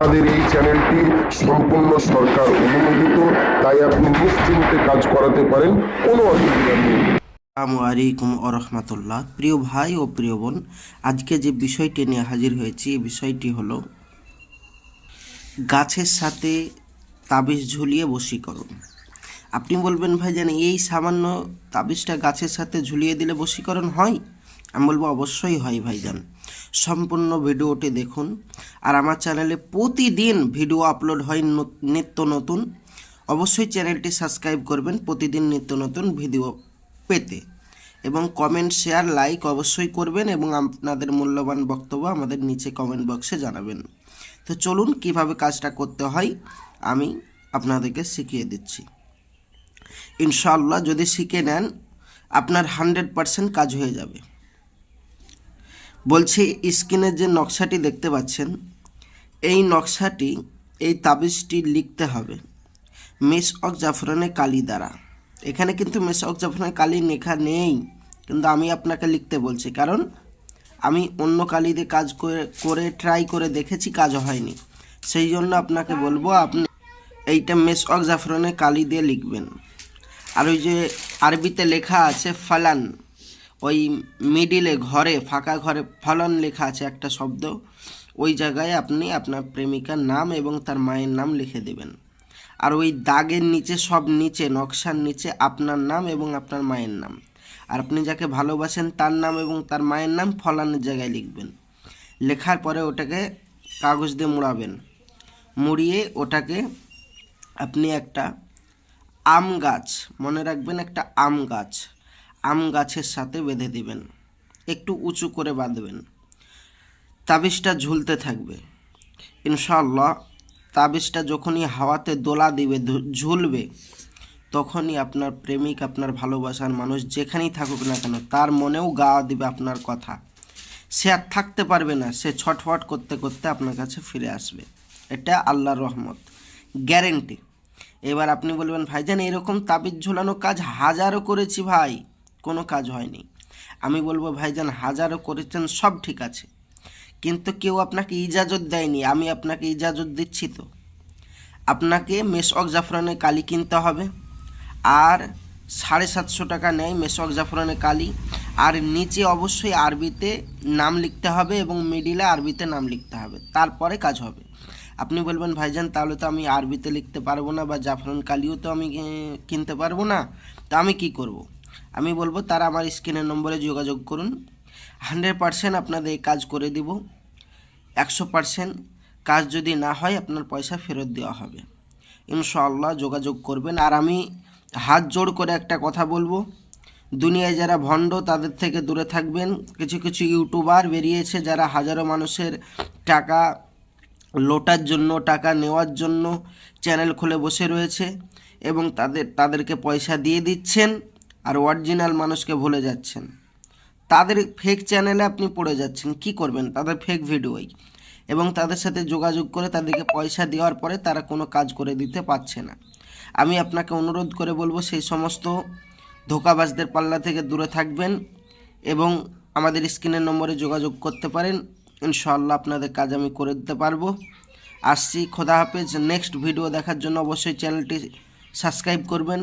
আমাদের এই চ্যানেলটি সম্পূর্ণ সরকার অনুমোদিত, তাই আপনি নিশ্চিন্তে কাজ করাতে পারেন, কোনো অসুবিধা নেই। আসসালামু আলাইকুম ও রহমতুল্লাহ। প্রিয় ভাই ও প্রিয় বোন, আজকে যে বিষয়টি নিয়ে হাজির হয়েছি, এই বিষয়টি হলো, গাছের সাথে তাবিজ ঝুলিয়ে বশীকরণ। আপনি বলবেন, ভাই জান, এই সামান্য তাবিজটা গাছের সাথে ঝুলিয়ে দিলে বশীকরণ হয়? আমি বলব, অবশ্যই হয় ভাই ভাইজান সম্পূর্ণ ভিডিওটি দেখুন। আর আমার চ্যানেলে প্রতিদিন ভিডিও আপলোড হয় নিত্য নতুন। অবশ্যই চ্যানেলটি সাবস্ক্রাইব করবেন প্রতিদিন নিত্য নতুন ভিডিও পেতে। এবং কমেন্ট শেয়ার লাইক অবশ্যই করবেন এবং আপনাদের মূল্যবান বক্তব্য আমাদের নিচে কমেন্ট বক্সে জানাবেন। তো চলুন কীভাবে কাজটা করতে হয়, আমি আপনাদেরকে শিখিয়ে দিচ্ছি। ইনশাআল্লাহ যদি শিখে নেন, আপনার হান্ড্রেড পারসেন্ট কাজ হয়ে যাবে। বলছি স্ক্রিনের যে নকশাটি দেখতে পাচ্ছেন, এই নকশাটি, এই তাবিজটি লিখতে হবে। মেস অক জাফরানে কালি দ্বারা। এখানে কিন্তু মেস অক জাফরানে কালি লেখা নেই, কিন্তু আমি আপনাকে লিখতে বলছি। কারণ, আমি অন্য কালি দিয়ে কাজ করে করে ট্রাই করে দেখেছি, কাজ হয়নি। সেই জন্য আপনাকে বলব, আপনি এইটা মেস অক জাফরানে কালি দিয়ে লিখবেন। আর ওই যে আরবিতে লেখা আছে, ফালান। ওই মিডিলে ঘরে, ফাঁকা ঘরে ফলন লেখা আছে একটা শব্দ। ওই জায়গায় আপনি আপনার প্রেমিকার নাম এবং তার মায়ের নাম লিখে দেবেন। আর ওই দাগের নিচে, সব নিচে, নকশার নিচে আপনার নাম এবং আপনার মায়ের নাম। আর আপনি যাকে ভালোবাসেন, তার নাম এবং তার মায়ের নাম ফলানের জায়গায় লিখবেন। লেখার পরে ওটাকে কাগজ দিয়ে মুড়াবেন। মুড়িয়ে ওটাকে আপনি একটা আম গাছ, মনে রাখবেন একটা আম গাছ। আম গাছের সাথে বেঁধে দিবেন। একটু উঁচু করে বাঁধবেন। তাবিজটা ঝুলতে থাকবে। ইনশাআল্লাহ, তাবিজটা যখনই হাওয়াতে দোলা দিবে ঝুলবে, তখনই আপনার প্রেমিক, আপনার ভালোবাসার মানুষ যেখানেই থাকুক না কেন, তার মনেও গা দিবে আপনার কথা। সে আর থাকতে পারবে না, সে ছটফট করতে করতে আপনার কাছে ফিরে আসবে। এটা আল্লাহর রহমত। গ্যারেন্টি। এবার আপনি বলবেন, ভাইজান, এরকম তাবিজ ঝোলানো কাজ হাজারও করেছি ভাই। কোনো কাজ হয়নি। আমি বলব, ভাইজান হাজারও করেছেন, সব ঠিক আছে। কিন্তু কেউ আপনাকে ইজাজত দেয়নি, আমি আপনাকে ইজাজত দিচ্ছি তো। আপনাকে মেশক জাফরানে কালি কিনতে হবে। আর সাড়ে সাতশো টাকা নেয় মেশক জাফরানে কালি। আর নিচে অবশ্যই আরবিতে নাম লিখতে হবে এবং মিডিলে আরবিতে নাম লিখতে হবে। তারপরে কাজ হবে। আপনি বলবেন, ভাইজান, তাহলে তো আমি আরবিতে লিখতে পারব না বা জাফরান কালিও তো আমি কিনতে পারব না। তা আমি কি করব। আমি বলব তারা আমার স্ক্রিনের নম্বরে যোগাযোগ করুন। হান্ড্রেড পারসেন্ট আপনাদের এই কাজ করে দিব। একশো পারসেন্ট কাজ যদি না হয়, আপনার পয়সা ফেরত দেওয়া হবে। ইনশাআল্লাহ যোগাযোগ করবেন। আর আমি হাত জোড় করে একটা কথা বলব। দুনিয়ায় যারা ভণ্ড, তাদের থেকে দূরে থাকবেন। কিছু কিছু ইউটিউবার বেরিয়েছে যারা হাজারো মানুষের টাকা লোটার জন্য, টাকা নেওয়ার জন্য চ্যানেল খুলে বসে রয়েছে এবং তাদের, তাদেরকে পয়সা দিয়ে দিচ্ছেন। আর অরিজিনাল মানুষকে ভুলে যাচ্ছেন। তাদের ফেক চ্যানেলে আপনি পড়ে যাচ্ছেন, কি করবেন? তাদের ফেক ভিডিওই এবং তাদের সাথে যোগাযোগ করে তাদেরকে পয়সা দেওয়ার পরে তারা কোনো কাজ করে দিতে পারছে না। আমি আপনাকে অনুরোধ করে বলব, সেই সমস্ত ধোকাবাজদের পাল্লা থেকে দূরে থাকবেন এবং আমাদের স্ক্রিনের নম্বরে যোগাযোগ করতে পারেন। ইনশাআল্লাহ আপনাদের কাজ আমি করে দিতে পারব। আসছি, খোদা হাফেজ। নেক্সট ভিডিও দেখার জন্য অবশ্যই চ্যানেলটি সাবস্ক্রাইব করবেন।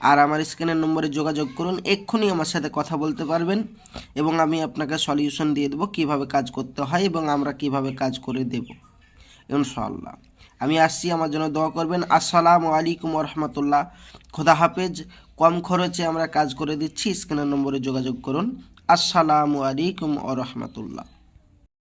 আর আমার স্ক্রিনের নম্বরে যোগাযোগ করুন। এক্ষুনি আমার সাথে কথা বলতে পারবেন এবং আমি আপনাকে সলিউশন দিয়ে দেবো কীভাবে কাজ করতে হয় এবং আমরা কীভাবে কাজ করে দেব। ইনশাআল্লাহ। আমি আসছি, আমার জন্য দোয়া করবেন। আসসালামু আলাইকুম রহমতুল্লাহ। খোদা হাফেজ। কম খরচে আমরা কাজ করে দিচ্ছি। স্ক্রিনের নম্বরে যোগাযোগ করুন। আসসালামু আলাইকুম ও রহমতুল্লাহ।